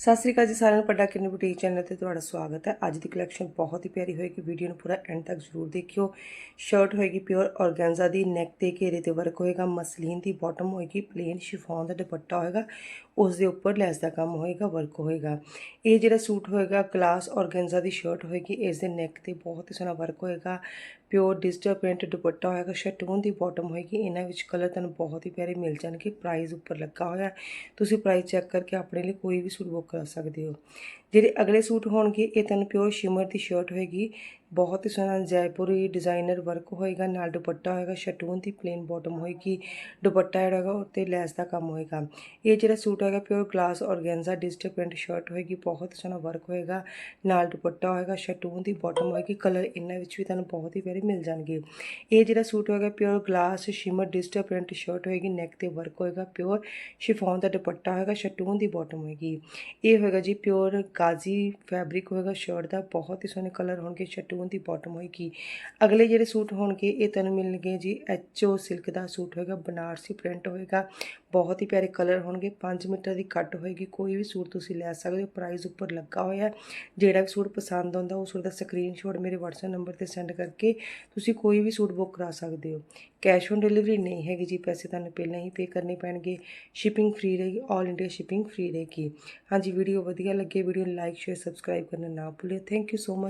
ਸਤਿ ਸ੍ਰੀ ਅਕਾਲ ਜੀ ਸਾਰਿਆਂ ਨੂੰ ਪੱਡਾ ਕਿੰਨੀ ਬੁਟੀਕ ਚੈਨਲ ਤੇ ਤੁਹਾਡਾ ਸਵਾਗਤ ਹੈ। ਅੱਜ ਦੀ ਕਲੈਕਸ਼ਨ ਬਹੁਤ ਹੀ ਪਿਆਰੀ ਹੋਏਗੀ। ਵੀਡੀਓ ਨੂੰ ਪੂਰਾ ਐਂਡ ਤੱਕ ਜ਼ਰੂਰ ਦੇਖਿਓ। ਸ਼ਰਟ ਹੋਏਗੀ ਪਿਓਰ ਔਰਗੈਂਜ਼ਾ ਦੀ ਨੈਕ ਤੇ ਘੇਰੇ ਤੇ ਵਰਕ ਹੋਏਗਾ, ਮਸਲੀਨ ਦੀ ਬਾਟਮ ਹੋਏਗੀ ਪਲੇਨ ਸ਼ਿਫੋਨ ਦਾ ਦੁਪੱਟਾ ਹੋਏਗਾ ਉਸ ਦੇ ਉੱਪਰ ਲੈਸ ਦਾ ਕੰਮ ਹੋਏਗਾ ਵਰਕ ਹੋਏਗਾ। ਇਹ ਜਿਹੜਾ ਸੂਟ ਹੋਏਗਾ ਗਲਾਸ ਔਰਗੈਂਜ਼ਾ ਦੀ ਸ਼ਰਟ ਹੋਏਗੀ ਇਸ ਦੇ ਨੈਕ ਤੇ ਬਹੁਤ ਹੀ ਸੋਹਣਾ ਵਰਕ ਹੋਏਗਾ। ਪਿਓਰ ਡਿਜੀਟਲ ਪ੍ਰਿੰਟ ਦੁਪੱਟਾ ਹੋਏਗਾ ਸ਼ਟੂਨ ਦੀ ਬਾਟਮ ਹੋਏਗੀ, ਇਹਨਾਂ ਵਿੱਚ ਕਲਰ ਤੁਹਾਨੂੰ ਬਹੁਤ ਹੀ ਪਿਆਰੇ ਮਿਲ ਜਾਣਗੇ ਪ੍ਰਾਈਸ ਉੱਪਰ ਲੱਗਾ ਹੋਇਆ। ਤੁਸੀਂ ਪ੍ਰਾਈਸ ਚੈੱਕ ਕਰਕੇ ਆਪਣੇ ਲਈ ਕੋਈ ਵੀ ਸੂਟ ਬੁੱਕ ਕਰ ਸਕਦੇ ਹੋ। ਜਿਹੜੇ ਅਗਲੇ ਸੂਟ ਹੋਣਗੇ ਇਹ ਤੁਹਾਨੂੰ ਪਿਓਰ ਸ਼ਿਮਰ ਦੀ ਸ਼ਰਟ ਹੋਏਗੀ। ਬਹੁਤ ਹੀ ਸੋਹਣਾ ਜੈਪੁਰੀ ਡਿਜ਼ਾਈਨਰ ਵਰਕ ਹੋਏਗਾ, ਨਾਲ ਦੁਪੱਟਾ ਹੋਏਗਾ, ਸ਼ਟੂਨ ਦੀ ਪਲੇਨ ਬਾਟਮ ਹੋਏਗੀ, ਦੁਪੱਟਾ ਜਿਹੜਾ ਹੈਗਾ ਉੱਤੇ ਲੈਸ ਦਾ ਕੰਮ ਹੋਏਗਾ। ਇਹ ਜਿਹੜਾ ਸੂਟ ਹੈਗਾ pure glass organza digital print shirt ਹੋਏਗੀ, ਬਹੁਤ ਸੋਹਣਾ ਵਰਕ ਹੋਏਗਾ, ਨਾਲ ਦੁਪੱਟਾ ਹੋਏਗਾ, ਸ਼ਟੂਨ ਦੀ ਬਾਟਮ ਹੋਏਗੀ ਕਲਰ ਇਹਨਾਂ ਵਿੱਚ ਵੀ ਤੁਹਾਨੂੰ ਬਹੁਤ ਹੀ ਪਿਆਰੇ ਮਿਲ ਜਾਣਗੇ। ਇਹ ਜਿਹੜਾ ਸੂਟ ਹੋਏਗਾ pure glass shimmer digital print shirt ਹੋਏਗੀ ਨੈਕ ਤੇ ਵਰਕ ਹੋਏਗਾ ਪਿਓਰ ਸ਼ਿਫੋਨ ਦਾ ਦੁਪੱਟਾ ਹੋਏਗਾ, ਸ਼ਟੂਨ ਦੀ ਬਾਟਮ ਹੋਏਗੀ। ਇਹ ਹੋਏਗਾ ਜੀ ਪਿਓਰ ਗਾਜ਼ੀ ਫੈਬਰਿਕ ਹੋਏਗਾ ਸ਼ਰਟ ਦਾ, ਬਹੁਤ ਹੀ ਸੋਹਣੇ ਕਲਰ ਹੋਣਗੇ, ਸ਼ਟੂਨ ਦੀ ਬਾਟਮ ਹੋਏਗੀ। ਅਗਲੇ ਜਿਹੜੇ ਸੂਟ ਹੋਣਗੇ, ਇਹ ਤੁਹਾਨੂੰ ਮਿਲਣਗੇ ਜੀ ਐਚਓ ਸਿਲਕ ਦਾ ਸੂਟ ਹੋਏਗਾ, ਬਨਾਰਸੀ ਪ੍ਰਿੰਟ ਹੋਏਗਾ। ਬਹੁਤ ਹੀ ਪਿਆਰੇ ਕਲਰ ਹੋਣਗੇ 5 ਮੀਟਰ ਦੀ ਕੱਟ ਹੋਏਗੀ। ਕੋਈ ਵੀ ਸੂਟ ਤੁਸੀਂ ਲੈ ਸਕਦੇ ਹੋ ਪ੍ਰਾਈਸ ਉੱਪਰ ਲੱਗਾ ਹੋਇਆ। ਜਿਹੜਾ ਵੀ ਸੂਟ ਪਸੰਦ ਆਉਂਦਾ ਉਹ ਸੂਟ ਦਾ ਸਕਰੀਨਸ਼ਾਟ ਮੇਰੇ WhatsApp ਨੰਬਰ ਤੇ ਸੈਂਡ ਕਰਕੇ ਤੁਸੀਂ ਕੋਈ ਵੀ ਸੂਟ ਬੁੱਕ ਕਰਾ ਸਕਦੇ ਹੋ। ਕੈਸ਼ ਔਨ ਡਿਲੀਵਰੀ ਨਹੀਂ ਹੈਗੀ ਜੀ, ਪੈਸੇ ਤੁਹਾਨੂੰ ਪਹਿਲਾਂ ਹੀ ਪੇ ਕਰਨੇ ਪੈਣਗੇ। ਸ਼ਿਪਿੰਗ ਫ੍ਰੀ ਰਹੇਗੀ 올 ਇੰਡੀਆ ਸ਼ਿਪਿੰਗ ਫ੍ਰੀ ਰਹੇਗੀ। ਹਾਂਜੀ ਵੀਡੀਓ ਵਧੀਆ ਲੱਗੇ ਵੀਡੀਓ ਨੂੰ ਲਾਈਕ ਸ਼ੇਅਰ ਸਬਸਕ੍ਰਾਈਬ ਕਰਨਾ ਨਾ ਭੁੱਲਿਓ। Thank you so much